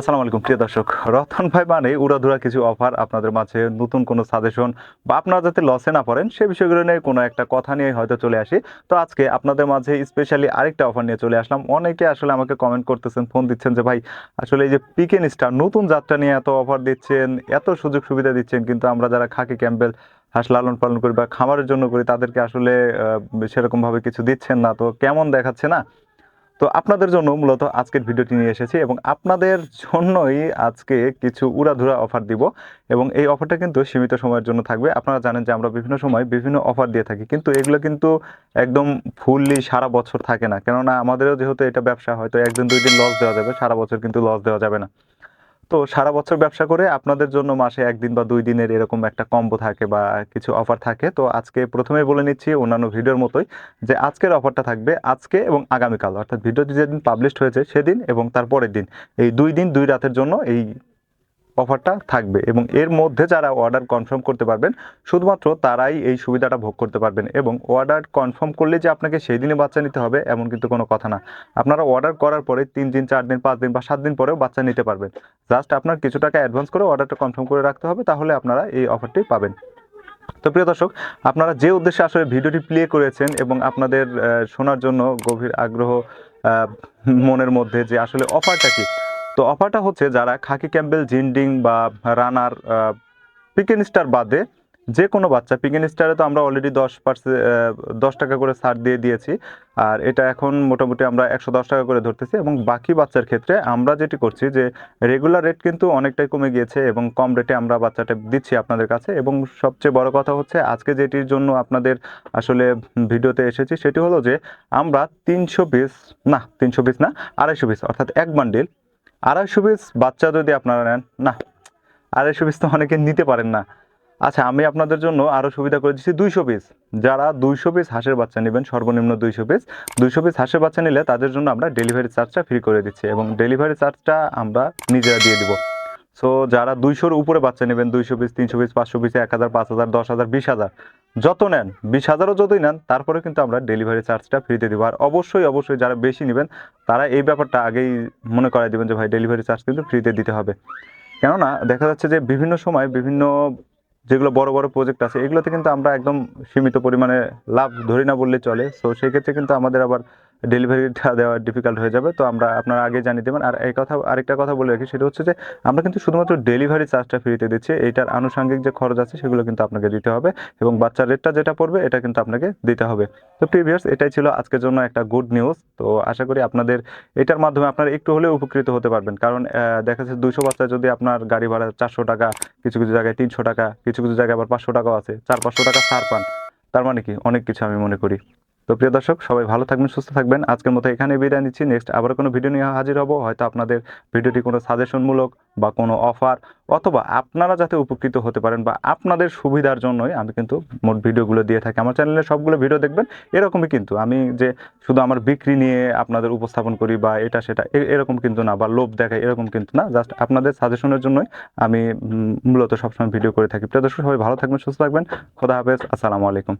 আসসালামু আলাইকুম, প্রিয় দর্শক। রতন ভাই মানে উড়াধুরা কিছু অফার আপনাদের মাঝে, নতুন কোনো সাজেশন বা আপনারা যাতে লসে না পড়েন, সে বিষয়গুলো নিয়ে কোনো একটা কথা নিয়ে হয়তো চলে আসি। তো আজকে আপনাদের মাঝে স্পেশালি আরেকটা অফার নিয়ে চলে আসলাম। অনেকে আসলে আমাকে কমেন্ট করতেছেন ফোন দিচ্ছেন যে, ভাই, আসলে এই যে পিকেন স্টার নতুন যাত্রা নিয়ে এত অফার দিচ্ছেন, এত সুযোগ সুবিধা দিচ্ছেন, কিন্তু আমরা যারা খাকি ক্যাম্পেল হাঁস লালন পালন করি বা খামারের জন্য করি, তাদেরকে আসলে সেরকমভাবে কিছু দিচ্ছেন না। তো কেমন দেখাচ্ছে না? তো আপনাদের জন্য মূলত আজকের ভিডিওটি নিয়ে এসেছি এবং আপনাদের জন্যই আজকে কিছু উড়াধুরা অফার দিব এবং এই অফারটা কিন্তু সীমিত সময়ের জন্য থাকবে। আপনারা জানেন যে আমরা বিভিন্ন সময় বিভিন্ন অফার দিয়ে থাকি, কিন্তু এগুলো কিন্তু একদম ফুললি সারা বছর থাকে না। কেননা আমাদেরও যেহেতু এটা ব্যবসা হয়, তো একদিন দুই দিন লস দেওয়া যাবে, সারা বছর কিন্তু লস দেওয়া যাবে না। তো সারা বছর ব্যবসা করে আপনাদের জন্য মাসে একদিন বা দুই দিনের এরকম একটা কম্বো থাকে বা কিছু অফার থাকে। তো আজকে প্রথমে বলে নিচ্ছি অন্যান্য ভিডিওর মতোই যে আজকের অফারটা থাকবে আজকে এবং আগামীকাল। অর্থাৎ ভিডিওটি যেদিন পাবলিশড হয়েছে সেদিন এবং তারপরের দিন। এই দুই দিন, দুই রাতের জন্য এই অফারটা থাকবে এবং এর মধ্যে যারা অর্ডার কনফার্ম করতে পারবেন, শুধুমাত্র তারাই এই সুবিধাটা ভোগ করতে পারবেন এবং অর্ডার কনফার্ম করলে যে আপনাকে সেই দিনে বাচ্চা নিতে হবে, এমন কিন্তু কোনো কথা না। আপনারা অর্ডার করার পরে তিন দিন, চার দিন, পাঁচ দিন বা সাত দিন পরেও বাচ্চা নিতে পারবেন। জাস্ট আপনার কিছু টাকা অ্যাডভান্স করে অর্ডারটা কনফার্ম করে রাখতে হবে, তাহলে আপনারা এই অফারটি পাবেন। তো প্রিয় দর্শক, আপনারা যে উদ্দেশ্যে আসলে ভিডিওটি প্লে করেছেন এবং আপনাদের শোনার জন্য গভীর আগ্রহ মনের মধ্যে যে আসলে অফারটা কি তো অফারটা হচ্ছে যারা খাকি ক্যাম্বেল জিন্ডিং বা রানার পিকেন স্টার বাদে যে কোনো বাচ্চা পিকেন স্টারে তো আমরা অলরেডি দশ পার্সেন্ট দশ টাকা করে ছাড় দিয়ে দিয়েছি। আর এটা এখন মোটামুটি আমরা একশো দশ টাকা করে ধরতেছি এবং বাকি বাচ্চার ক্ষেত্রে আমরা যেটি করছি যে রেগুলার রেট কিন্তু অনেকটাই কমে গিয়েছে এবং কম রেটে আমরা বাচ্চাটা দিচ্ছি আপনাদের কাছে। এবং সবচেয়ে বড় কথা হচ্ছে আজকে যেটির জন্য আপনাদের আসলে ভিডিওতে এসেছি সেটি হলো যে আমরা তিনশো পিস না, তিনশো পিস না, আড়াইশো পিস অর্থাৎ এক বান্ডিল আড়াইশো পিস বাচ্চা যদি আপনারা নেন, না, আড়াইশো পিস তো অনেকে নিতে পারেন না। আচ্ছা আমি আপনাদের জন্য আরও সুবিধা করে দিচ্ছি দুইশো পিস যারা দুইশো পিস হাঁসের বাচ্চা নেবেন, সর্বনিম্ন দুইশো পিস দুইশো পিস হাঁসের বাচ্চা নিলে তাদের জন্য আমরা ডেলিভারি চার্জটা ফ্রি করে দিচ্ছি এবং ডেলিভারি চার্জটা আমরা নিজেরা দিয়ে দিব। সো যারা দুইশোর উপরে বাচ্চা নেবেন, দুইশো পিস তিনশো পিস পাঁচশো পিস এক হাজার, পাঁচ হাজার, দশ হাজার, বিশ হাজার যত নেন, বিশ হাজারও যতই নেন তারপরে কিন্তু আমরা ডেলিভারি চার্জটা ফ্রিতে দেবো। আর অবশ্যই অবশ্যই যারা বেশি নেবেন, তারা এই ব্যাপারটা আগেই মনে করাই দেবেন যে, ভাই ডেলিভারি চার্জ কিন্তু ফ্রিতে দিতে হবে। কেননা, দেখা যাচ্ছে যে, বিভিন্ন সময় বিভিন্ন যেগুলো বড় বড় প্রজেক্ট আছে, এগুলোতে কিন্তু আমরা একদম সীমিত পরিমাণে লাভ ধরি না বললে চলে। সো সেক্ষেত্রে কিন্তু আমাদের আবার ডেলিভারিটা দেওয়া ডিফিকাল্ট হয়ে যাবে। তো আমরা আপনারা আগে জানিয়ে দেবেন। আর এই কথা, আরেকটা কথা বলে রাখি, সেটা হচ্ছে যে, আমরা কিন্তু শুধুমাত্র ডেলিভারি চার্জটা ফ্রিতে দিচ্ছি। এইটার আনুষঙ্গিক যে খরচ আছে, সেগুলো কিন্তু আপনাকে দিতে হবে এবং বাচ্চার রেটটা যেটা পড়বে, এটা কিন্তু আপনাকে দিতে হবে। তো প্রিভিয়ার্স এটাই ছিল আজকের জন্য একটা গুড নিউজ তো আশা করি আপনাদের এটার মাধ্যমে আপনারা একটু হলেও উপকৃত হতে পারবেন। কারণ দেখা যাচ্ছে দুশো বাচ্চা যদি আপনার গাড়ি ভাড়া চারশো টাকা, কিছু কিছু জায়গায় তিনশো টাকা, কিছু কিছু জায়গায় আবার পাঁচশো টাকাও আছে। চার পাঁচশো টাকা ছাড় পান। তার মানে কি? অনেক কিছু আমি মনে করি। তো প্রিয় দর্শক, সবাই ভালো থাকবেন, সুস্থ থাকবেন। আজকের মতো এখানে বিদায় নিচ্ছি। নেক্সট আবার কোনো ভিডিও নিয়ে হাজির হব। হয়তো আপনাদের ভিডিওটি কোনো সাজেশনমূলক বা কোনো অফার অথবা আপনারা যাতে উপকৃত হতে পারেন বা আপনাদের সুবিধার জন্যই আমি কিন্তু মোট ভিডিওগুলো দিয়ে থাকি। আমার চ্যানেলে সবগুলো ভিডিও দেখবেন, এরকমই কিন্তু। আমি যে শুধু আমার বিক্রি নিয়ে আপনাদের উপস্থাপন করি বা এটা সেটা এরকম কিন্তু না বা লোভ দেখাই এরকম কিন্তু না। জাস্ট আপনাদের সাজেশনের জন্যই আমি মূলত সবসময় ভিডিও করে থাকি। প্রিয় দর্শক, সবাই ভালো থাকবেন, সুস্থ থাকবেন। খোদা হাফেজ। আসসালামু আলাইকুম।